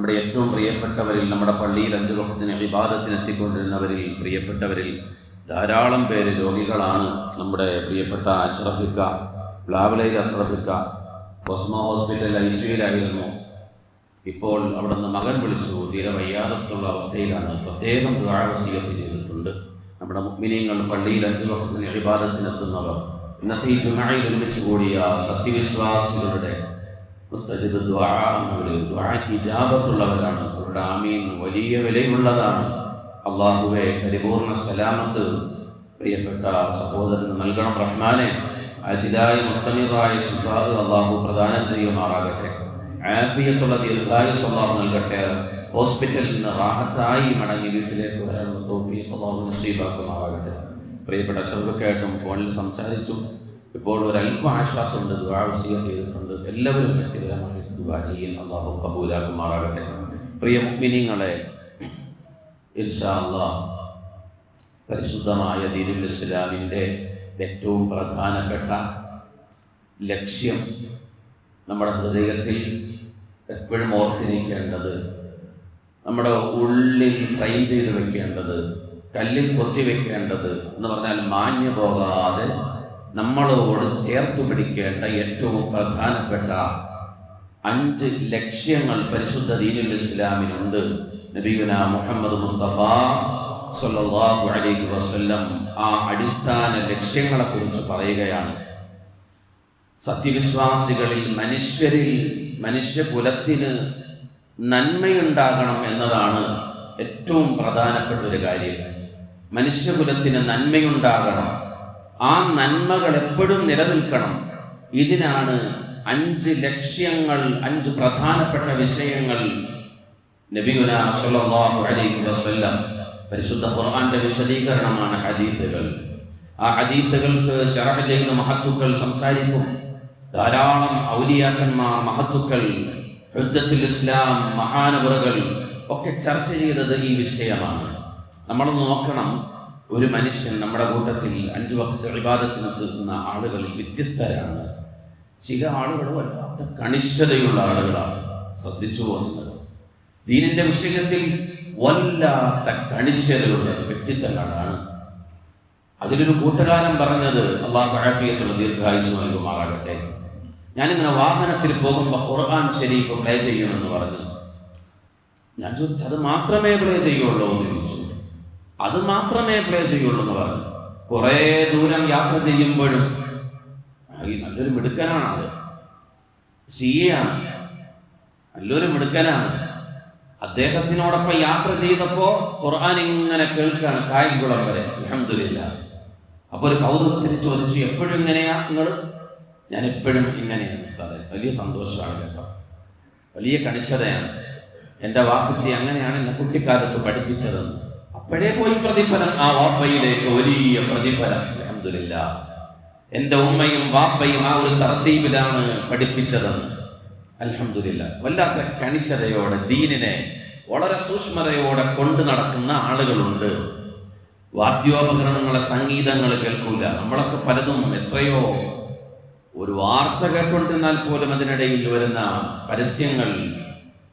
നമ്മുടെ ഏറ്റവും പ്രിയപ്പെട്ടവരിൽ നമ്മുടെ പള്ളിയിൽ അഞ്ചു വക്കത്തിന് വിവാദത്തിന് എത്തിക്കൊണ്ടിരുന്നവരിൽ പ്രിയപ്പെട്ടവരിൽ ധാരാളം പേര് രോഗികളാണ് നമ്മുടെ പ്രിയപ്പെട്ട അഷ്റഫിക്ക പ്ലാവലയിൽ അഷ്റഫിക്ക കൊസ്മ ഹോസ്പിറ്റലിൽ ഐ സിയിലായിരുന്നു ഇപ്പോൾ അവിടെ നിന്ന് മകൻ വിളിച്ചു തീരെ വയ്യാതത്തുള്ള അവസ്ഥയിലാണ്. പ്രത്യേകം ദുരാവസീയത്ത് ചെയ്തിട്ടുണ്ട്. നമ്മുടെ മുഗ്മിനിയങ്ങൾ പള്ളിയിൽ അഞ്ചു വക്കത്തിന് അഭിവാദത്തിനെത്തുന്നവർ ഇന്നത്തെ ഈ ജുമായിൽ ഒരുമിച്ച് കൂടിയ സത്യവിശ്വാസികളുടെ ഇജാബത്തുള്ളവരാണ്. അവരുടെ ആമീൻ വലിയ വിലയുള്ളതാണ്. അള്ളാഹുവെ പരിപൂർണ സലാമത്ത് പ്രിയപ്പെട്ട സഹോദരന് നൽകണം. റഹ്മാനെ അജിലായ മുസ്തമിറായ സുഹാദ് അള്ളാഹു പ്രദാനം ചെയ്യുമാറാകട്ടെ. ആഫിയത്തുള്ള ദീർഘായുസ് അള്ളാഹു നൽകട്ടെ. ഹോസ്പിറ്റലിൽ നിന്ന് റാഹത്തായി മടങ്ങി വീട്ടിലേക്ക് വരാനുള്ള തോഫി അള്ളാഹു നസീബാക്കുമാറാകട്ടെ. പ്രിയപ്പെട്ട ചെറുപ്പക്കായിട്ടും ഫോണിൽ സംസാരിച്ചു. ഇപ്പോൾ ഒരു അല്പ ആശ്വാസമുണ്ട് ദുരാവസ്യം ചെയ്തിട്ടുണ്ട്. എല്ലാവരും വ്യക്തിപരമായി ദുബാ ചെയ്യാൻ അള്ളാഹു കബൂലാക്കുമാറാകട്ടെ. പ്രിയ മുഗ്മിനിങ്ങളെ ഇൻഷാ പരിശുദ്ധമായ ദീനുൽ ഇസ്ലാമിന്റെ ഏറ്റവും പ്രധാനപ്പെട്ട ലക്ഷ്യം നമ്മുടെ ഹൃദയത്തിൽ എപ്പോഴും ഓർത്തിരിക്കേണ്ടത് നമ്മുടെ ഉള്ളിൽ ഫ്രെയിം ചെയ്ത് വെക്കേണ്ടത് കല്ലിൽ കൊത്തി വെക്കേണ്ടത് എന്ന് പറഞ്ഞാൽ മാഞ്ഞു പോകാതെ നമ്മളോട് ചേർത്ത് പിടിക്കേണ്ട ഏറ്റവും പ്രധാനപ്പെട്ട അഞ്ച് ലക്ഷ്യങ്ങൾ പരിശുദ്ധ ദീനുൽ ഇസ്ലാമിനുണ്ട്. നബിയുന മുഹമ്മദ് മുസ്തഫ സല്ലാഹു അലൈഹി വസ്ല്ലം ആ അടിസ്ഥാന ലക്ഷ്യങ്ങളെ കുറിച്ച് പറയുകയാണ്. സത്യവിശ്വാസികളിൽ മനുഷ്യരിൽ മനുഷ്യകുലത്തിന് നന്മയുണ്ടാകണം എന്നതാണ് ഏറ്റവും പ്രധാനപ്പെട്ട ഒരു കാര്യം. മനുഷ്യകുലത്തിന് നന്മയുണ്ടാകണം. ആ നന്മകൾ എപ്പോഴും നിലനിൽക്കണം. ഇതിനാണ് അഞ്ച് ലക്ഷ്യങ്ങൾ അഞ്ച് പ്രധാനപ്പെട്ട വിഷയങ്ങൾ സല്ലല്ലാഹു അലൈഹി വസല്ലം പരിശുദ്ധ ഖുർആന്റെ വിശദീകരണമാണ് ഹദീസുകൾ. ആ ഹദീസുകൾക്ക് ശറഹ് ചെയ്യുന്ന മഹത്തുക്കൾ സംസാരിക്കും. ധാരാളം ഔലിയാക്കന്മാർ മഹത്തുക്കൾ ഹുജ്ജത്തുൽ ഇസ്ലാം മഹാനവറുകൾ ഒക്കെ ചർച്ച ചെയ്തത് ഈ വിഷയമാണ്. നമ്മൾ നോക്കണം. ഒരു മനുഷ്യൻ നമ്മുടെ കൂട്ടത്തിൽ അഞ്ചു വക്കത്തെ വിവാദത്തിന് എത്തുന്ന ആളുകളിൽ വ്യത്യസ്തരാണ്. ചില ആളുകൾ വല്ലാത്ത കണിശതയുള്ള ആളുകളാണ്. ശ്രദ്ധിച്ചു പോകുന്നത്. ദീനിന്റെ വിഷയത്തിൽ വല്ലാത്ത കണിശതയുള്ള വ്യക്തിത്വങ്ങളാണ്. അതിലൊരു കൂട്ടുകാരൻ പറഞ്ഞത് അള്ളാഹു ആഫിയത്തുള്ള ദീർഘായുസ് നൽകുമാറാകട്ടെ. ഞാനിങ്ങനെ വാഹനത്തിൽ പോകുമ്പോൾ ഖുർആൻ ഷരീഫ് പ്ലേ ചെയ്യുമെന്ന് പറഞ്ഞു. ഞാൻ ചോദിച്ചു അത് മാത്രമേ പ്ലേ ചെയ്യുള്ളൂ? എന്ന് ചോദിച്ചു. അത് മാത്രമേ പ്ലേ ചെയ്യുള്ളൂ എന്ന് പറഞ്ഞു. കുറേ ദൂരം യാത്ര ചെയ്യുമ്പോഴും ഈ നല്ലൊരു മിടുക്കനാണ് അത് സി എ ആണ്. നല്ലൊരു മിടുക്കനാണ്. അദ്ദേഹത്തിനോടൊപ്പം യാത്ര ചെയ്തപ്പോൾ ഖുർആൻ ഇങ്ങനെ കേൾക്കുകയാണ് കായംകുളം വരെ. അലഹമില്ല അപ്പൊ ഒരു കൗതുകത്തിന് ചോദിച്ചു എപ്പോഴും ഇങ്ങനെയാ നിങ്ങൾ ഞാൻ എപ്പോഴും ഇങ്ങനെയാണ് സാറേ. വലിയ സന്തോഷമാണ് കേട്ടോ. വലിയ കണിശതയാണ്. എന്റെ വാപ്പച്ചി അങ്ങനെയാണ് എന്നെ കുട്ടിക്കാലത്ത് പഠിപ്പിച്ചതെന്ന്. അപ്പോഴേ പോയി പ്രതിഫലം. ആ വാപ്പയിലേക്ക് വലിയ പ്രതിഫലം. അഹമ്മദില്ല എന്റെ ഉമ്മയും വാപ്പയും ആ ഒരു തർത്തീപിലാണ് പഠിപ്പിച്ചതെന്ന്. അലഹമില്ല വല്ലാത്ത കണിശതയോടെ ദീനിനെ വളരെ സൂക്ഷ്മതയോടെ കൊണ്ടു നടക്കുന്ന ആളുകളുണ്ട്. വാദ്യോപകരണങ്ങളെ സംഗീതങ്ങൾ കേൾക്കൂല. നമ്മളൊക്കെ പലതും എത്രയോ ഒരു വാർത്ത കേട്ടുകൊണ്ടിരുന്നാൽ പോലും അതിനിടയിൽ വരുന്ന പരസ്യങ്ങൾ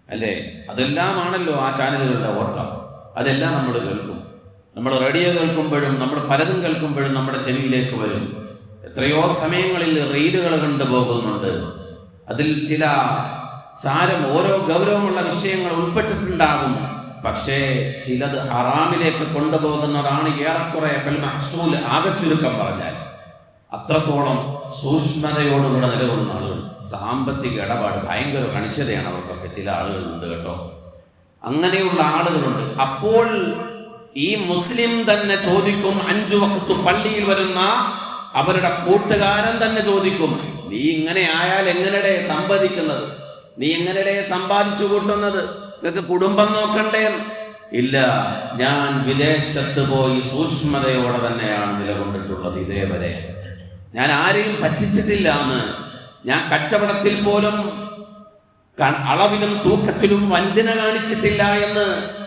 അല്ലേ? അതെല്ലാമാണല്ലോ ആ ചാനലുകളുടെ ഓട്ടം അതെല്ലാം നമ്മൾ കേൾക്കും. നമ്മൾ റേഡിയോ കേൾക്കുമ്പോഴും നമ്മൾ പലതും കേൾക്കുമ്പോഴും നമ്മുടെ ചെവിയിലേക്ക് വരും. എത്രയോ സമയങ്ങളിൽ റീലുകൾ കണ്ടു പോകുന്നുണ്ട്. അതിൽ ചില സാരം ഓരോ ഗൗരവമുള്ള വിഷയങ്ങൾ ഉൾപ്പെട്ടിട്ടുണ്ടാകും. പക്ഷേ ചിലത് ഹറാമിലേക്ക് കൊണ്ടുപോകുന്നതാണ് ഏറെക്കുറെ മഹ്സൂൽ ആകെ ചുരുക്കം പറഞ്ഞാൽ. അത്രത്തോളം സൂക്ഷ്മതയോടുകൂടെ നിലകൊള്ളുന്ന ആളുകൾ. സാമ്പത്തിക ഇടപാട് ഭയങ്കര കണിശതയാണ് അവർക്കൊക്കെ ചില ആളുകളുണ്ട് കേട്ടോ. അങ്ങനെയുള്ള ആളുകളുണ്ട്. അപ്പോൾ ഈ മുസ്ലിം തന്നെ ചോദിക്കും അഞ്ചു വക്കത്ത് പള്ളിയിൽ വരുന്ന അവരുടെ കൂട്ടുകാരൻ തന്നെ ചോദിക്കും നീ ഇങ്ങനെ ആയാൽ എങ്ങനെടെ സമ്പാദിക്കുന്നത്? നീ എങ്ങനെടെ സമ്പാദിച്ചു കൂട്ടുന്നത്? നിനക്ക് കുടുംബം നോക്കണ്ടേ? ഇല്ല ഞാൻ വിദേശത്ത് പോയി സൂക്ഷ്മതയോടെ തന്നെയാണ് നിലകൊണ്ടിട്ടുള്ളത് ഇതേവരെ. ഞാൻ ആരെയും പറ്റിച്ചിട്ടില്ല എന്ന്. ഞാൻ കച്ചവടത്തിൽ പോലും അളവിലും തൂക്കത്തിലും വഞ്ചന കാണിച്ചിട്ടില്ല എന്ന്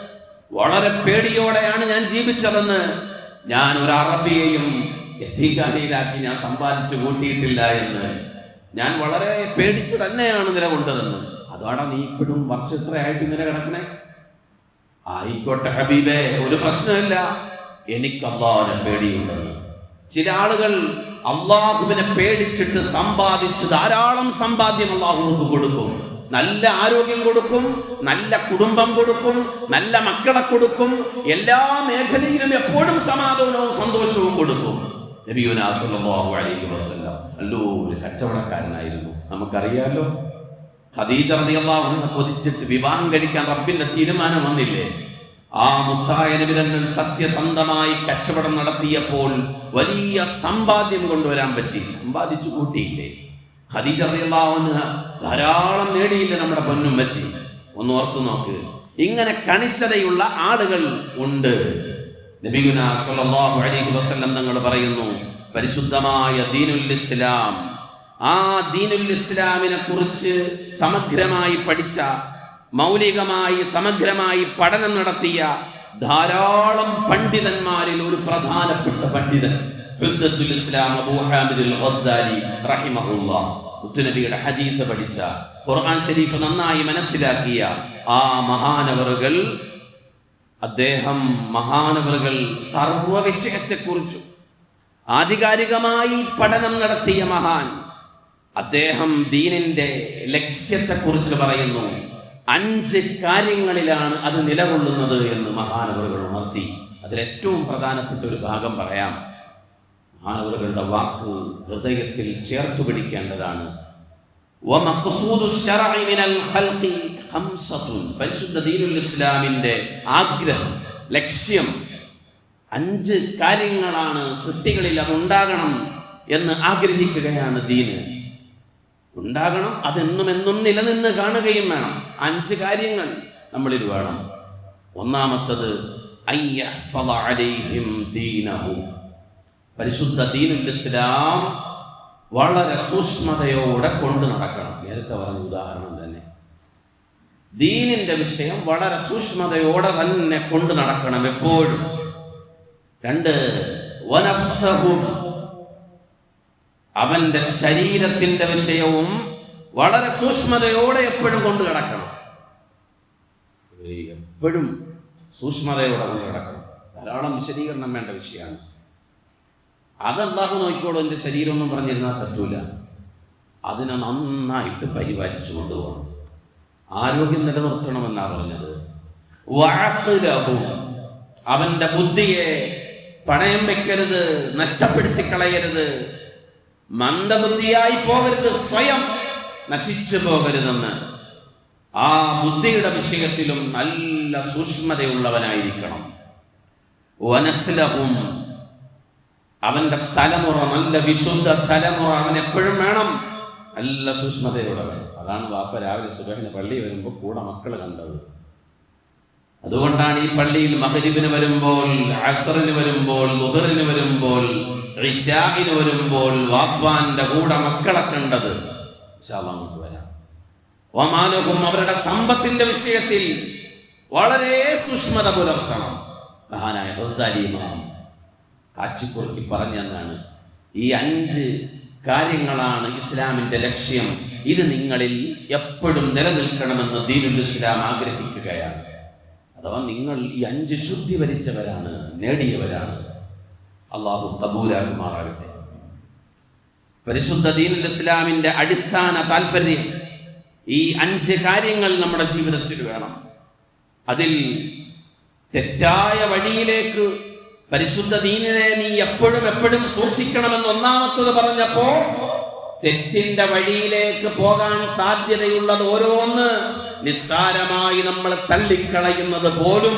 വളരെ പേടിയോടെയാണ് ഞാൻ ജീവിച്ചതെന്ന് ഞാൻ ഒരു അറബിയെയും എത്തിക്കാനിയിലാക്കി ഞാൻ സമ്പാദിച്ചു കൂട്ടിയിട്ടില്ല എന്ന് ഞാൻ വളരെ പേടിച്ചു തന്നെയാണ് നിലകൊണ്ടതെന്ന്. അതാണ് നീ ഇപ്പോഴും വർഷത്രയായിട്ട് ഇങ്ങനെ കിടക്കണേ? ആയിക്കോട്ടെ ഹബീബേ ഒരു പ്രശ്നമില്ല. എനിക്ക് അള്ളാഹുവിനെ പേടിയുണ്ടെന്ന്. ചില ആളുകൾ അള്ളാഹുവിനെ പേടിച്ചിട്ട് സമ്പാദിച്ച് ധാരാളം സമ്പാദ്യം അള്ളാഹുവിന് കൊടുക്കും. നല്ല ആരോഗ്യം കൊടുക്കും നല്ല കുടുംബം കൊടുക്കും നല്ല മക്കളെ കൊടുക്കും എല്ലാ മേഖലയിലും എപ്പോഴും സമാധാനവും സന്തോഷവും കൊടുക്കും. നബിയുനാ സല്ലല്ലാഹു അലൈഹി അല്ലോ ഒരു കച്ചവടക്കാരനായിരുന്നു. നമുക്കറിയാലോ ഖദീജ റളിയല്ലാഹു അൻഹ കൊതിച്ചിട്ട് വിവാഹം കഴിക്കാൻ റബ്ബിന്റെ തീരുമാനം വന്നില്ലേ? ആ മുത്തായ നബിതങ്ങൾ സത്യസന്ധമായി കച്ചവടം നടത്തിയപ്പോൾ വലിയ സമ്പാദ്യം കൊണ്ടുവരാൻ പറ്റി. സമ്പാദിച്ചു കൂട്ടിയില്ലേ? ഖദീജ ധാരാളം നേടിയില്ല നമ്മുടെ പൊന്നും വെച്ച് ഒന്ന് ഓർത്തു നോക്ക്. ഇങ്ങനെ കണിശതയുള്ള ആളുകൾ ഉണ്ട്. നബിഗുന സല്ലല്ലാഹു അലൈഹി തങ്ങൾ പറയുന്നു പരിശുദ്ധമായ ദീനുൽ ഇസ്ലാം. ആ ദീനുൽ ഇസ്ലാമിനെ കുറിച്ച് സമഗ്രമായി പഠിച്ച മൗലികമായി സമഗ്രമായി പഠനം നടത്തിയ ധാരാളം പണ്ഡിതന്മാരിൽ ഒരു പ്രധാനപ്പെട്ട പണ്ഡിതൻ. ഹുദ്ദത്തുൽ ഇസ്ലാം അബൂ ഹാമിദുൽ ഗസ്സാലി റഹിമഹുല്ലാ. മുത്തുനബിയുടെ ഹദീസ് പഠിച്ച ഖുർആൻ ഷരീഫ് നന്നായി മനസ്സിലാക്കിയ ആ മഹാനവറുകൾ അദ്ദേഹം മഹാനവറുകൾ സർവ ആധികാരികമായി പഠനം നടത്തിയ മഹാൻ. അദ്ദേഹം ദീനിന്റെ ലക്ഷ്യത്തെക്കുറിച്ച് പറയുന്നു അഞ്ച് കാര്യങ്ങളിലാണ് അത് നിലകൊള്ളുന്നത് എന്ന് മഹാനവറുകൾ ഉണർത്തി. അതിലേറ്റവും പ്രധാനപ്പെട്ട ഒരു ഭാഗം പറയാം. ആളുകളുടെ വാക്ക് ഹൃദയത്തിൽ ചേർത്തു പിടിക്കേണ്ടതാണ്. ഇസ്ലാമിന്റെ ഇസ്ലാമിന്റെ ആഗ്രഹം ലക്ഷ്യം അഞ്ച് കാര്യങ്ങളാണ് സൃഷ്ടികളിൽ അതുണ്ടാകണം എന്ന് ആഗ്രഹിക്കുകയാണ് ദീന്. ഉണ്ടാകണം അതെന്നും എന്നും നിലനിന്ന് കാണുകയും വേണം. അഞ്ച് കാര്യങ്ങൾ നമ്മളിൽ വേണം. ഒന്നാമത്തത് അയ്യ ദീനഹു. പരിശുദ്ധ ദീനുൽ ഇസ്ലാം വളരെ സൂക്ഷ്മതയോടെ കൊണ്ടു നടക്കണം. നേരത്തെ പറഞ്ഞ ഉദാഹരണം തന്നെ. ദീനിന്റെ വിഷയം വളരെ സൂക്ഷ്മതയോടെ തന്നെ കൊണ്ടു നടക്കണം എപ്പോഴും. രണ്ട് വനഫ്സഹും അവന്റെ ശരീരത്തിന്റെ വിഷയവും വളരെ സൂക്ഷ്മതയോടെ എപ്പോഴും കൊണ്ടു കിടക്കണം എപ്പോഴും സൂക്ഷ്മതയോടെ കൊണ്ട് കിടക്കണം ധാരാളം വിശദീകരണം വേണ്ട വിഷയമാണ്. അത് അള്ളാഹു നോക്കിക്കോളൂ എന്റെ ശരീരം ഒന്നും പറഞ്ഞിരുന്നാൽ പറ്റൂല. അതിനെ നന്നായിട്ട് പരിപാലിച്ചു കൊണ്ടുപോകണം. ആരോഗ്യം നിലനിർത്തണമെന്നാണ് പറഞ്ഞത്. വഅഖ്ലഹു. അവന്റെ ബുദ്ധിയെ പണയം വെക്കരുത് നഷ്ടപ്പെടുത്തി കളയരുത് മന്ദബുദ്ധിയായി പോകരുത് സ്വയം നശിച്ചു പോകരുതെന്ന്. ആ ബുദ്ധിയുടെ വിഷയത്തിലും നല്ല സൂക്ഷ്മതയുള്ളവനായിരിക്കണം. വനസ്ലഹും. അവന്റെ തലമുറ നല്ല വിശുദ്ധ തലമുറ അവൻ എപ്പോഴും വേണം. നല്ല സൂക്ഷ്മതയോടെ അതാണ് വാപ്പ രാവിലെ സുബഹിന് പള്ളി വരുമ്പോൾ കൂടെ മക്കൾ കണ്ടത്. അതുകൊണ്ടാണ് ഈ പള്ളിയിൽ മഹരിബിന് വരുമ്പോൾ അസറിന് വരുമ്പോൾ മുഹറിന് വരുമ്പോൾ ഇഷാഹിന് വരുമ്പോൾ വാപ്പാന്റെ കൂടെ മക്കളെ കണ്ടത്. ഒമാനുഹും അവരുടെ സമ്പത്തിന്റെ വിഷയത്തിൽ വളരെ സൂക്ഷ്മത പുലർത്തണം. മഹാനായ ഇമാം കാച്ചിക്കുറുക്കി പറഞ്ഞെന്നാണ്. ഈ അഞ്ച് കാര്യങ്ങളാണ് ഇസ്ലാമിന്റെ ലക്ഷ്യം. ഇത് നിങ്ങളിൽ എപ്പോഴും നിലനിൽക്കണമെന്ന് ദീനുൽ ഇസ്ലാം ആഗ്രഹിക്കുകയാണ്. അഥവാ നിങ്ങൾ ഈ അഞ്ച് ശുദ്ധി വരിച്ചവരാണ് നേടിയവരാണ്. അള്ളാഹു തബൂരാകുമാറാകട്ടെ പരിശുദ്ധ ദീനുൽ ഇസ്ലാമിന്റെ അടിസ്ഥാന താല്പര്യം ഈ അഞ്ച് കാര്യങ്ങൾ നമ്മുടെ ജീവിതത്തിൽ വേണം. അതിൽ തെറ്റായ വഴിയിലേക്ക് പരിശുദ്ധ ദീനിനെ നീ എപ്പോഴും എപ്പോഴും സൂക്ഷിക്കണമെന്ന് ഒന്നാമത്തത് പറഞ്ഞപ്പോ തെറ്റിന്റെ വഴിയിലേക്ക് പോകാൻ സാധ്യതയുള്ളത് ഓരോന്ന് നിസ്സാരമായി നമ്മൾ തള്ളിക്കളയുന്നത് പോലും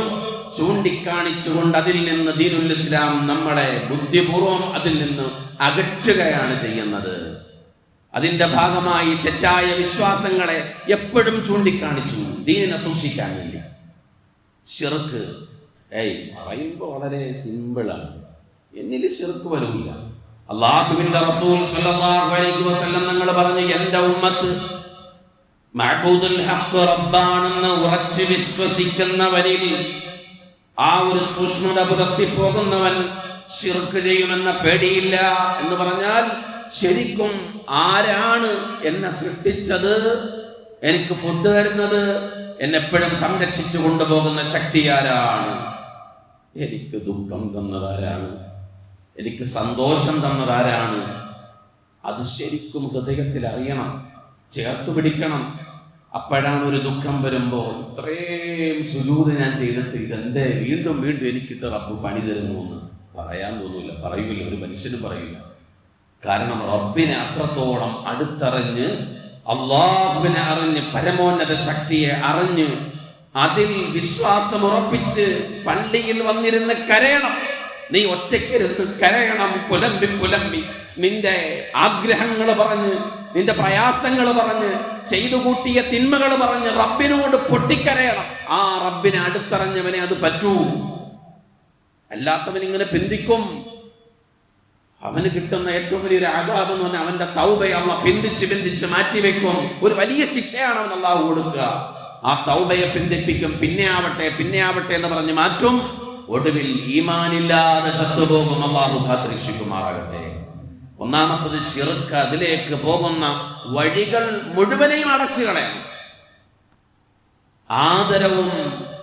ചൂണ്ടിക്കാണിച്ചുകൊണ്ട് അതിൽ നിന്ന് ദീനുൽ ഇസ്ലാം നമ്മളെ ബുദ്ധിപൂർവം അതിൽ നിന്ന് അകറ്റുകയാണ് ചെയ്യുന്നത്. അതിന്റെ ഭാഗമായി തെറ്റായ വിശ്വാസങ്ങളെ എപ്പോഴും ചൂണ്ടിക്കാണിച്ചു. ദീനിനെ സൂക്ഷിക്കാൻ വേണ്ടി. ഷിർക്ക് ഏയ് പറയുമ്പോൾ വളരെ സിമ്പിളാണ് എന്നിൽ ചെറുക്ക് വരില്ല അള്ളാഹുവിന്റെ റസൂൽ സല്ലല്ലാഹു അലൈഹി വസല്ലം നിങ്ങൾ പറഞ്ഞു എന്റെ ഉമ്മത്ത് മഅബൂദുൽ ഹഖ് റബ്ബാണെന്ന് ഉറച്ചു വിശ്വസിക്കുന്നവരിൽ ആ ഒരു സൂക്ഷ്മത പുലർത്തി പോകുന്നവൻ ശിർക്ക് ചെയ്യുമെന്ന പേടിയില്ല എന്ന് പറഞ്ഞാൽ ശരിക്കും ആരാണ് എന്നെ സൃഷ്ടിച്ചത്? എനിക്ക് ഫുഡ് തരുന്നത്? എന്നെപ്പോഴും സംരക്ഷിച്ചു കൊണ്ടുപോകുന്ന ശക്തി ആരാണ്? എനിക്ക് ദുഃഖം തന്നതാരാണ്? എനിക്ക് സന്തോഷം തന്നതാരാണ്? അത് ശരിക്കും ഹൃദയത്തിൽ അറിയണം ചേർത്ത് പിടിക്കണം. അപ്പോഴാണ് ഒരു ദുഃഖം വരുമ്പോൾ ഇത്രയും സുജൂത് ഞാൻ ചെയ്തിട്ട് ഇതെന്തേ? വീണ്ടും വീണ്ടും എനിക്കിട്ട് റബ്ബ് പണി തരുന്നു എന്ന് പറയാൻ തോന്നില്ല. പറയൂല ഒരു മനുഷ്യനും പറയില്ല. കാരണം റബ്ബിനെ അത്രത്തോളം അടുത്തറിഞ്ഞ് അള്ളാഹുവിനെ അറിഞ്ഞ് പരമോന്നത ശക്തിയെ അറിഞ്ഞ് അതിൽ വിശ്വാസം ഉറപ്പിച്ച് പള്ളിയിൽ വന്നിരുന്ന് കരയണം. നീ ഒറ്റയ്ക്കിരുന്ന് കരയണം. പുലമ്പി പുലമ്പി. നിന്റെ ആഗ്രഹങ്ങൾ പറഞ്ഞ് നിന്റെ പ്രയാസങ്ങൾ പറഞ്ഞ് ചെയ്തു കൂട്ടിയ തിന്മകൾ പറഞ്ഞ് റബ്ബിനോട് പൊട്ടിക്കരയണം. ആ റബ്ബിനെ അടുത്തറിഞ്ഞവനെ അത് പറ്റൂ. അല്ലാത്തവൻ ഇങ്ങനെ പിന്തിക്കും. അവന് കിട്ടുന്ന ഏറ്റവും വലിയൊരു ആഘാതം എന്ന് പറഞ്ഞാൽ അവന്റെ തൗബയെ അള്ള പിന്തിച്ച് പിന്തിച്ച് മാറ്റിവെക്കും. ഒരു വലിയ ശിക്ഷയാണ് അവൻ അള്ളാഹു കൊടുക്കുക. ആ തൗബയെ പിന്തിപ്പിക്കും പിന്നെ ആവട്ടെ പിന്നെ ആവട്ടെ എന്ന് പറഞ്ഞ് മാറ്റും. ഒടുവിൽ ഈമാനില്ലാതെ ചത്തുപോകും. അള്ളാഹു കാത്തിരക്ഷിക്കുമാറാകട്ടെ. ഒന്നാമത്തത് ശിർക്ക് അതിലേക്ക് പോകുന്ന വഴികൾ മുഴുവനെയും അടച്ചു ആദരവും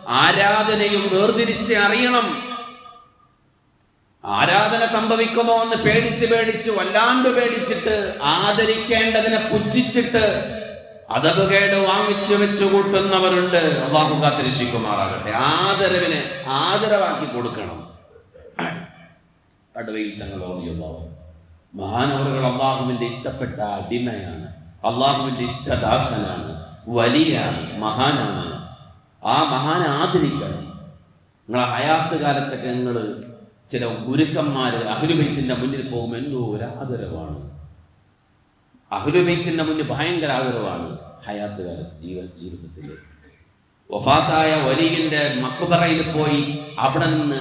ആരാധനയും വേർതിരിച്ച് അറിയണം. ആരാധന സംഭവിക്കുമോ എന്ന് പേടിച്ച് പേടിച്ച് വല്ലാണ്ട് പേടിച്ചിട്ട് ആദരിക്കേണ്ടതിനെ പുച്ഛിച്ചിട്ട് അതപകേട് വാങ്ങിച്ചു വെച്ചു കൂട്ടുന്നവരുണ്ട്. അള്ളാഹു കാത്തിരക്ഷിക്കുമാറാകട്ടെ. ആദരവിനെ ആദരവാക്കി കൊടുക്കണം. അടുവയിൽ തങ്ങൾ ഓർമ്മിയുള്ളവർ മഹാനവറുകൾ അള്ളാഹുവിന്റെ ഇഷ്ടപ്പെട്ട അടിമയാണ്. അള്ളാഹുവിന്റെ ഇഷ്ടദാസനാണ്. വലിയാണ് മഹാനാണ്. ആ മഹാനെ ആദരിക്കണം. നിങ്ങളെ ഹയാത്ത് കാലത്തൊക്കെ നിങ്ങൾ ചില ഗുരുക്കന്മാര് അഹ്ലുബൈത്തിന്റെ മുന്നിൽ പോകുമ്പോൾ ഒരു ആദരവാണ്. അഹ്ലുബൈത്തിന്റെ മുന്നിൽ ഭയങ്കര ആദരവാണ് ഹയാത്ത് കാലത്ത് ജീവ ജീവിതത്തിൽ വഫാത്തായ വലിയന്റെ മക്കുബറയിൽ പോയി അവിടെ നിന്ന്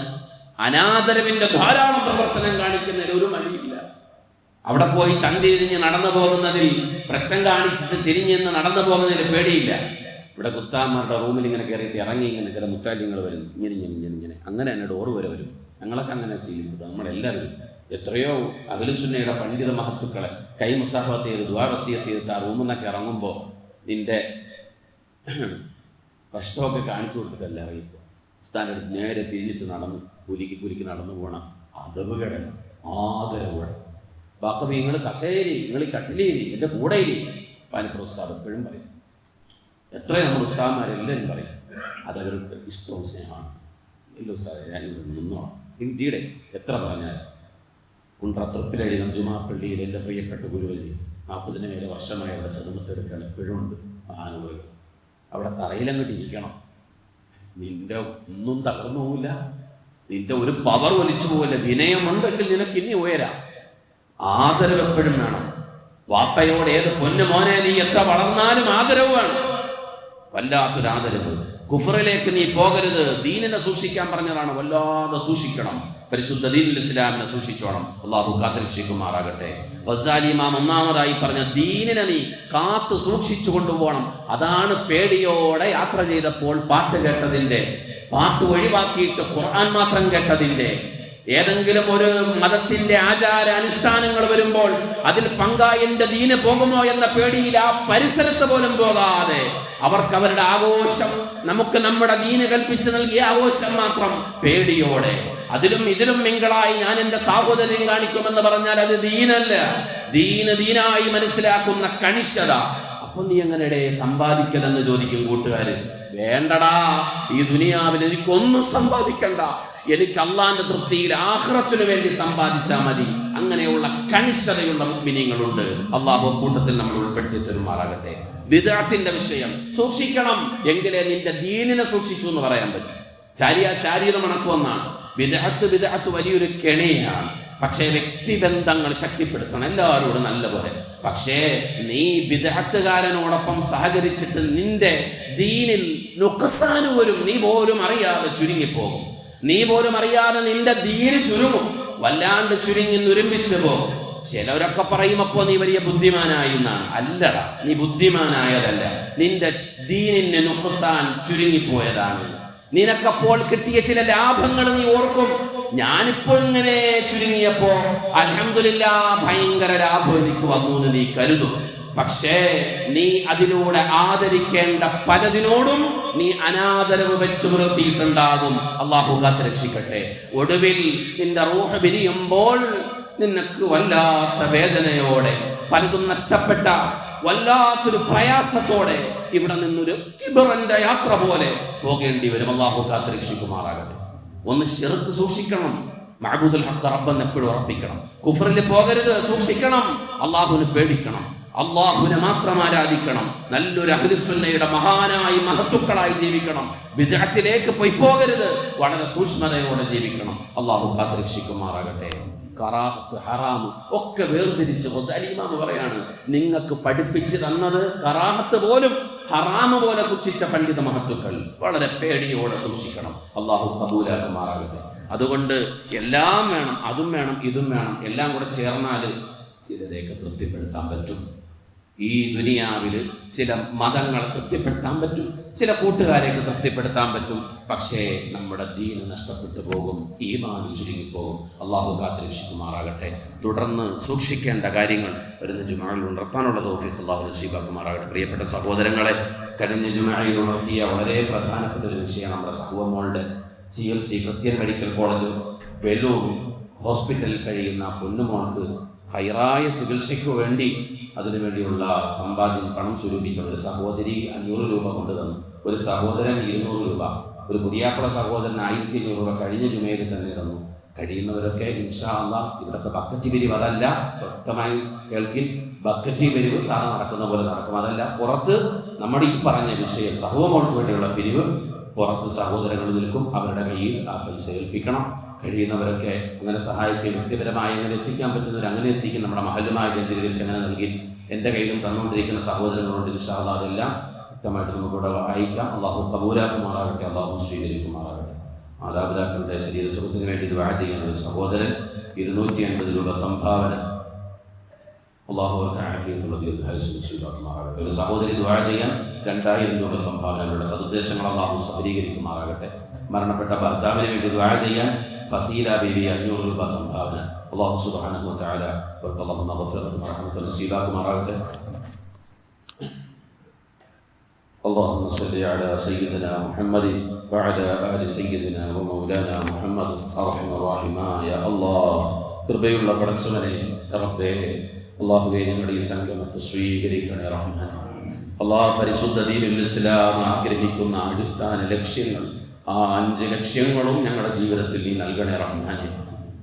അനാദരവിന്റെ ധാരാളം പ്രവർത്തനം കാണിക്കുന്നതിൽ ഒരു മടിയില്ല. അവിടെ പോയി ചന്തിരിഞ്ഞ് നടന്നു പോകുന്നതിൽ പ്രശ്നം കാണിച്ചിട്ട് തിരിഞ്ഞെന്ന് നടന്നു പോകുന്നതിൽ പേടിയില്ല. ഇവിടെ ഗുസ്താമാരുടെ റൂമിൽ ഇങ്ങനെ കയറിയിട്ട് ഇറങ്ങി ഇങ്ങനെ ചില മുത്താലിങ്ങൾ വരും. ഇങ്ങനെ ഇങ്ങനെ ഇങ്ങനെ ഇങ്ങനെ. അങ്ങനെ തന്നെ ഡോറ് വരെ. വരും ഞങ്ങളൊക്കെ അങ്ങനെ ശീലിച്ചത് നമ്മളെല്ലാവരും എത്രയോ അഖിലുസുന്നയുടെ പണ്ഡിത മഹത്തുക്കളെ കൈ മുസാഫത്ത് ചെയ്ത് ദ്വാവസീയത്ത് ചെയ്തിട്ട് ആ റൂമിൽ ഇറങ്ങുമ്പോൾ നിന്റെ കഷ്ടമൊക്കെ കാണിച്ചു കൊടുത്തിട്ടല്ല അറിയിപ്പോൾ ഉസ്താന്റെ നേരെ തിരിഞ്ഞിട്ട് നടന്നു പുലിക്ക് പുലിക്ക് നടന്നു പോകണം അതവുകട ആദരവുകട ബാക്കി നിങ്ങൾ കസേരി നിങ്ങൾ കട്ടിലേരി എന്റെ കൂടെ ഇരി. പാനിപ്പുറ ഉസ്താദ് എപ്പോഴും പറയും എത്ര നമ്മൾ എന്ന് പറയും അതവർക്ക് ഇഷ്ടവും സ്നേഹമാണ്. ഇല്ല ഉസ്താദെ ഞാൻ ഇവിടെ നിന്നോളാം. ഇന്ത്യയുടെ എത്ര പറഞ്ഞാൽ കുണ്ട്ര തൃപ്പിലെഴുതും ജുമാപ്പള്ളിയിൽ എന്റെ പ്രിയപ്പെട്ട ഗുരുവജി നാൽപ്പതിന് മേലെ വർഷമായ അവിടെ ചതുമത്തെടുക്കാൻ എപ്പോഴും ഉണ്ട് മഹാനുകൾ അവിടെ തറയിലങ്ങോട്ട് ഇരിക്കണം. നിന്റെ ഒന്നും തകർന്നു പോവില്ല. നിന്റെ ഒരു പവർ വലിച്ചു പോവില്ല. വിനയമുണ്ടെങ്കിൽ നിനക്ക് ഇനി ഉയരാം. ആദരവ് എപ്പോഴും വേണം. വാപ്പയോട് ഏത് പൊന്നു മോനെ നീ എത്ര വളർന്നാലും ആദരവ് വേണം. വല്ലാത്തൊരു ആദരവ് കുഫറിലേക്ക് നീ പോകരുത്. ദീനിനെ സൂക്ഷിക്കാൻ പറഞ്ഞതാണ് വല്ലാതെ സൂക്ഷിക്കണം. പരിശുദ്ധ ദീനുൽ ഇസ്ലാമിനെ സൂക്ഷിച്ചോണം. അള്ളാഹു കാത്തിരക്ഷിക്കുമാറാകട്ടെ. വസാലി ഇമാം ഒന്നാമതായി പറഞ്ഞ ദീനിനെ നീ കാത്തു സൂക്ഷിച്ചു കൊണ്ടുപോകണം. അതാണ് പേടിയോടെ യാത്ര ചെയ്തപ്പോൾ പാട്ട് കേട്ടതിന്റെ പാട്ട് ഒഴിവാക്കിയിട്ട് ഖുർആൻ മാത്രം കേട്ടതിന്റെ ഏതെങ്കിലും ഒരു മതത്തിന്റെ ആചാര അനുഷ്ഠാനങ്ങൾ വരുമ്പോൾ അതിൽ പങ്കായന്റെ ദീന് പോകുമോ എന്ന പേടിയിൽ ആ പരിസരത്ത് പോലും പോകാതെ അവർക്ക് അവരുടെ ആഘോഷം നമുക്ക് നമ്മുടെ ദീന് കൽപ്പിച്ചു നൽകിയ ആഘോഷം മാത്രം പേടിയോടെ. അതിലും ഇതിലും മിങ്കളായി ഞാൻ എന്റെ സാഹോദര്യം കാണിക്കുമെന്ന് പറഞ്ഞാൽ അത് ദീനല്ല. ദീന് ദീനായി മനസ്സിലാക്കുന്ന കണിശത. അപ്പൊ നീ എങ്ങനെ സമ്പാദിക്കലെന്ന് ചോദിക്കും കൂട്ടുകാര്? വേണ്ടടാ ഈ ദുനിയാവിൽ എനിക്കൊന്നും സമ്പാദിക്കണ്ട. എനിക്ക് അള്ളാന്റെ തൃപ്തിയിൽ ആഹ്റത്തിനു വേണ്ടി സമ്പാദിച്ചാൽ മതി. അങ്ങനെയുള്ള കണിശതയുള്ള മിനിങ്ങളുണ്ട് അള്ളാഹു കൂട്ടത്തിൽ നമ്മൾ ഉൾപ്പെടുത്തി തരുമാറാകട്ടെ. വിദാത്തിന്റെ വിഷയം. സൂക്ഷിക്കണം. എങ്കിലേ നിന്റെ ദീനിനെ സൂക്ഷിച്ചു എന്ന് പറയാൻ പറ്റും. ചാരിയ ചാരിയത് മണക്കുമെന്നാണ് വിദഗ്ധത്ത് വിദഗ്ധത്ത് വലിയൊരു കെണിയാണ്. പക്ഷേ വ്യക്തിബന്ധങ്ങൾ ശക്തിപ്പെടുത്തണം. എല്ലാവരോടും നല്ലപോലെ. പക്ഷേ നീ വിദഗ്ധകാരനോടൊപ്പം സഹകരിച്ചിട്ട് നിന്റെ ദീനിൽ നുക്കസാന് വരും. നീ പോലും അറിയാതെ ചുരുങ്ങിപ്പോകും. നീ പോലും അറിയാതെ നിന്റെ ദീന് ചുരുങ്ങും. വല്ലാണ്ട് ചുരുങ്ങി നുരുമ്പിച്ചു പോകും. ചിലവരൊക്കെ പറയും അപ്പോൾ നീ വലിയ ബുദ്ധിമാനായി എന്നാണ്. അല്ലടാ നീ ബുദ്ധിമാനായതല്ല. നിന്റെ ദീനിന്റെ നുക്കസാൻ ചുരുങ്ങിപ്പോയതാണ്. നിനക്കപ്പോൾ കിട്ടിയ ചില ലാഭങ്ങൾ നീ ഓർക്കും. ഞാനിപ്പോ ഇങ്ങനെ ചുരുങ്ങിയപ്പോ അലഹമില്ല ഭയങ്കര ലാഭം എനിക്ക് വന്നു എന്ന് നീ കരുതും. പക്ഷേ നീ അതിലൂടെ ആദരിക്കേണ്ട പലതിനോടും നീ അനാദരവ് വെച്ച് നിർത്തിയിട്ടുണ്ടാകും. അള്ളാഹു കാത്ത് രക്ഷിക്കട്ടെ. ഒടുവിൽ നിന്റെ റൂഹ് പിരിയുമ്പോൾ നിനക്ക് വല്ലാത്ത വേദനയോടെ പലതും നഷ്ടപ്പെട്ട വല്ലാത്തൊരു പ്രയാസത്തോടെ ഇവിടെ നിന്നൊരു കിബറിന്റെ യാത്ര പോലെ പോകേണ്ടി വരും. അള്ളാഹു കാത്ത് രക്ഷിക്കുമാറാകട്ടെ. ഒന്ന് ചെറുത്ത് സൂക്ഷിക്കണം. മഹബൂദുൽ ഹക്ക് റബ്ബെന്ന് എപ്പോഴും ഉറപ്പിക്കണം. കുഫറിൽ പോകരുത് സൂക്ഷിക്കണം. അള്ളാഹുവിനെ പേടിക്കണം. അള്ളാഹുവിനെ മാത്രം ആരാധിക്കണം. നല്ലൊരു അഹ്ലുസുന്നയുടെ മഹാനായി മഹത്തുക്കളായി ജീവിക്കണം. വിദഗ്ധത്തിലേക്ക് പോയി പോകരുത്. വളരെ സൂക്ഷ്മതയോടെ ജീവിക്കണം. അള്ളാഹു കാത്തിരക്ഷിക്കുമാറാകട്ടെ. കറാഹത്ത് ഹറാമ് ഒക്കെ വേർതിരിച്ച് സലീമാന്ന് പറയാണ് നിങ്ങൾക്ക് പഠിപ്പിച്ച് തന്നത് കറാഹത്ത് പോലും ഹറാമ് പോലെ സൂക്ഷിച്ച പണ്ഡിത മഹത്തുക്കൾ വളരെ പേടിയോടെ സൂക്ഷിക്കണം. അള്ളാഹു കബൂലാക്കുമാറാകട്ടെ. അതുകൊണ്ട് എല്ലാം വേണം അതും വേണം ഇതും വേണം എല്ലാം കൂടെ ചേർന്നാൽ ചിലരെയൊക്കെ തൃപ്തിപ്പെടുത്താൻ പറ്റും. ഈ ദുനിയാവിൽ ചില മതങ്ങളെ തൃപ്തിപ്പെടുത്താൻ പറ്റും ചില കൂട്ടുകാരെയൊക്കെ തൃപ്തിപ്പെടുത്താൻ പറ്റും. പക്ഷേ നമ്മുടെ ദീന് നഷ്ടപ്പെട്ടു പോകും ഈമാൻ ചുരുങ്ങിപ്പോകും. അള്ളാഹു കാത്തിരക്ഷിക്കുമാറാകട്ടെ. തുടർന്ന് സൂക്ഷിക്കേണ്ട കാര്യങ്ങൾ വരുന്ന ജുമാളിൽ ഉണർത്താനുള്ള തോഫിക്ക് അള്ളാഹു നസീബാക്കുമാറാകട്ടെ. പ്രിയപ്പെട്ട സഹോദരങ്ങളെ കഴിഞ്ഞ ജുമാളിൽ ഉണർത്തിയ വളരെ പ്രധാനപ്പെട്ട ഒരു വിഷയം നമ്മുടെ സഹോദരങ്ങളുടെ C M C Christian medical college Vellore ഹോസ്പിറ്റലിൽ കഴിയുന്ന പൊന്നുമോൾക്ക് ഹൈറായ ചികിത്സയ്ക്ക് വേണ്ടി അതിനുവേണ്ടിയുള്ള സമ്പാദ്യം പണം സ്വരൂപിക്കുന്ന ഒരു സഹോദരി അഞ്ഞൂറ് രൂപ കൊണ്ടുതന്നു. ഒരു സഹോദരൻ ഇരുന്നൂറ് രൂപ. ഒരു പുതിയാപ്പള സഹോദരൻ ആയിരത്തി അഞ്ഞൂറ് രൂപ കഴിഞ്ഞ ജുമയിൽ തന്നെ തന്നു. കഴിയുന്നവരൊക്കെ ഇൻഷാ അള്ളാ ഇവിടുത്തെ ബക്കറ്റ് പിരിവ് അതല്ല. വ്യക്തമായി കേൾക്കി. ബക്കറ്റ് പിരിവ് സാധ നടക്കുന്ന പോലെ നടക്കും. അതല്ല പുറത്ത് നമ്മുടെ ഈ പറഞ്ഞ വിഷയം സഹോമോൾക്ക് വേണ്ടിയുള്ള പിരിവ് പുറത്ത് സഹോദരങ്ങൾ നിൽക്കും. അവരുടെ കയ്യിൽ ആ പൈസ ഏൽപ്പിക്കണം. കഴിയുന്നവരൊക്കെ അങ്ങനെ സഹായിക്കുകയും വ്യക്തിപരമായി അങ്ങനെ എത്തിക്കാൻ പറ്റുന്നവർ അങ്ങനെ എത്തിക്കും. നമ്മുടെ മഹല്ലുമായി കേന്ദ്രീകരിച്ച് അങ്ങനെ നൽകി എന്റെ കയ്യിലും തന്നുകൊണ്ടിരിക്കുന്ന സഹോദരങ്ങളോട് ഇൻഷാല്ല അതെല്ലാം വ്യക്തമായിട്ട് നമുക്കിവിടെ വായിക്കാം അള്ളാഹു കബൂലാക്കുമാറാകട്ടെ അള്ളാഹു സ്വീകരിക്കുമാറാകട്ടെ. മാതാപിതാക്കളുടെ ശരീര സുഖത്തിന് വേണ്ടി വാഴ ചെയ്യുന്ന ഒരു സഹോദരൻ ഇരുന്നൂറ്റി അൻപത് രൂപ സംഭാവന. അള്ളാഹു അവർക്ക് ആഫിയത്തുള്ള ദീർഘായുസ് നസീബാക്കുമാറാകട്ടെ. ഒരു സഹോദരി ദ്വാഴ ചെയ്യാൻ രണ്ടായിരം രൂപ സംഭാവനകളുടെ സദുദ്ദേശങ്ങൾ അള്ളാഹു സഫലീകരിക്കുമാറാകട്ടെ മരണപ്പെട്ട ഭർത്താവിന് വേണ്ടി ദ്വാര ചെയ്യാൻ ഫസീല ബീവി അഞ്ഞൂറ് രൂപ സംഭാവന അള്ളാഹു സുബ്ഹാനഹു വതആല അവർക്ക് അള്ളാഹു മഗ്ഫിറത്തും റഹ്മത്തും നസീബാക്കുമാറാകട്ടെ اللهم صل على سيدنا محمد وعلى آل سيدنا ومولانا محمد أرحم الراحمين يا الله കൃപയുള്ള പടച്ചവനെ റബ്ബേ അള്ളാഹുവെ ഞങ്ങളുടെ ഈ സംഗമത്തെ സ്വീകരിക്കണേ റഹ്മാൻ അള്ളാഹ് പരിശുദ്ധ ദീനുൽ ഇസ്ലാം ആഗ്രഹിക്കുന്ന അടിസ്ഥാന ലക്ഷ്യങ്ങൾ ആ അഞ്ച് ലക്ഷ്യങ്ങളും ഞങ്ങളുടെ ജീവിതത്തിൽ നീ നൽകണേ റഹ്മാനെ.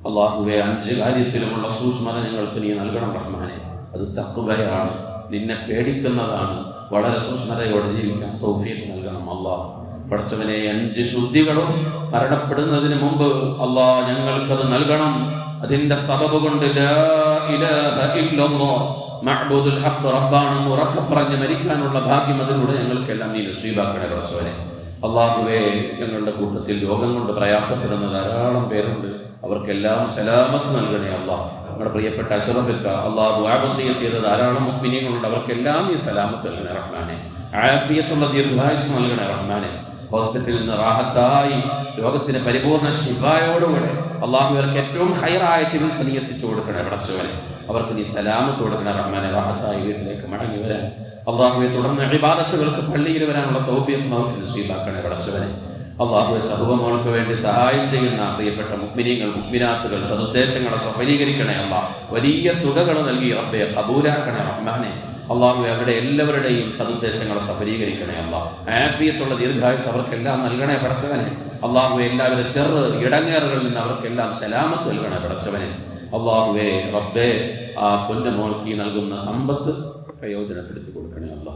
അള്ളാഹുവെ അഞ്ച് കാര്യത്തിലുമുള്ള സൂക്ഷ്മത ഞങ്ങൾക്ക് നീ നൽകണം റഹ്മാനെ. അത് തക്കുകയാണ് നിന്നെ പേടിക്കുന്നതാണ്. വളരെ സൂക്ഷ്മതയോടെ ജീവിക്കാൻ തൗഫീഖ് നൽകണം അള്ളാഹ്. പഠിച്ചവനെ അഞ്ച് ശുദ്ധികളും മരണപ്പെടുന്നതിന് മുമ്പ് അള്ളാഹ് ഞങ്ങൾക്കത് നൽകണം. അതിന്റെ സബബ് കൊണ്ട് റബ്ബാണെന്ന് ഉറക്കെ പറഞ്ഞ് മരിക്കാനുള്ള ഭാഗ്യം അതിലൂടെ ഞങ്ങൾക്കെല്ലാം നീ നസീബാക്കണേ പ്രസവനെ അള്ളാഹുവേ ഞങ്ങളുടെ കൂട്ടത്തിൽ രോഗം കൊണ്ട് പ്രയാസപ്പെടുന്ന ധാരാളം പേരുണ്ട്. അവർക്കെല്ലാം സലാമത്ത് നൽകണേ അള്ളാഹ് നമ്മുടെ പ്രിയപ്പെട്ട അഷറഫിൽക്ക അള്ളാഹു ആബസിയത്ത് ചെയ്ത ധാരാളം മുഗ്മിനികളുണ്ട് അവർക്കെല്ലാം ഈ സലാമത്ത് നൽകണേ റഹ്മാനെ. ആഫിയത്തുള്ള ദീർഘായുസ് നൽകണേ റഹ്മാനെ. ഹോസ്പിറ്റലിൽ നിന്ന് റാഹത്തായി രോഗത്തിന് പരിപൂർണ ശിവായോടുകൂടെ അള്ളാഹു ഇവർക്ക് ഏറ്റവും ഹൈറായ ചികിത്സ നീ എത്തിച്ചു കൊടുക്കണേ പടച്ചവനെ. അവർക്ക് നീ സലാമത്ത് കൊടുക്കണേ റഹ്മാനെ. റാഹത്തായി വീട്ടിലേക്ക് മടങ്ങി വരാൻ അള്ളാഹുവെ തുടർന്ന് ഇബാദത്തുകൾക്ക് പള്ളിയിൽ വരാനുള്ള തോഫിയും നമുക്ക് നസീബാക്കണേ പടച്ചവനെ അള്ളാഹുവെ സമൂഹങ്ങൾക്ക് വേണ്ടി സഹായം ചെയ്യുന്ന പ്രിയപ്പെട്ട മുഗ്മിനീങ്ങൾ മുഗ്മിനാത്തുകൾ സദുദ്ദേശങ്ങളെ സഫലീകരിക്കണേ അല്ല വലിയ തുകകൾ നൽകി റബ്ബെ കബൂലാക്കണേ റഹ്മാനെ. അള്ളാഹുവെ അവരുടെ എല്ലാവരുടെയും സദുദ്ദേശങ്ങളെ സഫലീകരിക്കണേ അല്ല ആഫിയത്തുള്ള ദീർഘായുസ് അവർക്കെല്ലാം നൽകണേ പടച്ചവനെ അള്ളാഹുവെ എല്ലാവരും ചെറു ഇടങ്ങേറുകളിൽ നിന്ന് അവർക്കെല്ലാം സലാമത്ത് നൽകണേ പടച്ചവനെ അള്ളാഹുവെ റബ്ബെ ആ പൊന്നുമോൾക്ക് നൽകുന്ന സമ്പത്ത് പ്രയോജനപ്പെടുത്തി കൊടുക്കണേ അല്ല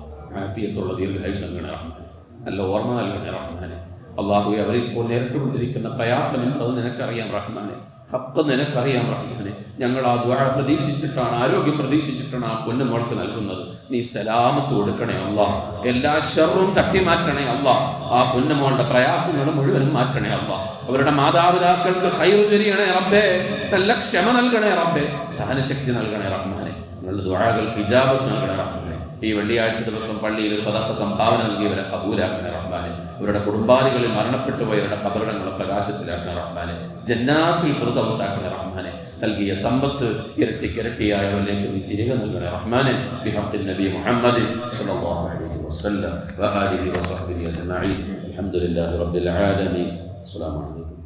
ആഫിയത്തുള്ള ദീർഘായുസ് റഹ്മാൻ റഹ്മാനെ. നല്ല ഓർമ്മ നൽകണേ റഹ്മാനെ. അള്ളാഹു അവരിപ്പോൾ നേരിട്ടുകൊണ്ടിരിക്കുന്ന പ്രയാസം എന്നത് നിനക്കറിയാം റഹ്മാനെ. ഹക്ക് നിനക്കറിയാം റഹ്മാനെ. ഞങ്ങൾ ആ ദ്വാര പ്രതീക്ഷിച്ചിട്ടാണ് ആരോഗ്യം പ്രതീക്ഷിച്ചിട്ടാണ് ആ പൊന്നുമോൾക്ക് നൽകുന്നത്. നീ സലാമത്ത് കൊടുക്കണേ അല്ല എല്ലാ ഷെറും തട്ടി മാറ്റണേ അല്ല ആ പൊന്നുമോളുടെ പ്രയാസങ്ങൾ മുഴുവനും മാറ്റണേ അല്ല അവരുടെ മാതാപിതാക്കൾക്ക് ഹൈർ തിരിയണേ റബ്ബേ. നല്ല ക്ഷമ നൽകണേ റബ്ബേ. സഹനശക്തി നൽകണേ റഹ്മാനെ. നിങ്ങളുടെ ദുഴകൾക്ക് ഇജാബത്ത് നൽകണ റഹ്മാനെ ഈ വെള്ളിയാഴ്ച ദിവസം പള്ളിയിൽ സ്വതക്ക സംഭാവന നൽകിയവരെ കബൂലാക്കണ റഹ്മാനെ ഇവരുടെ കുടുംബാദികളിൽ മരണപ്പെട്ടു പോയവരുടെ കബറിടങ്ങളെ പ്രകാശത്തിലാക്കണ റഹ്മാനെ ജന്നാത്തിൽ ഫിറുദൗസാക്കണ റഹ്മാനെ നൽകിയ സമ്പത്ത് ഇരട്ടി കിരട്ടിയായവരിലേക്ക് നീ തിരികെ നൽകണ റഹ്മാനെ ബിഹബ്ദിൻ നബി മുഹമ്മദ് സല്ലല്ലാഹു അലൈഹി വസല്ലം വആലിഹി വസഹ്ബിഹി അജ്മഈൻ. അൽഹംദുലില്ലാഹി റബ്ബിൽ ആലമീൻ. അസ്സലാമു അലൈക്കും.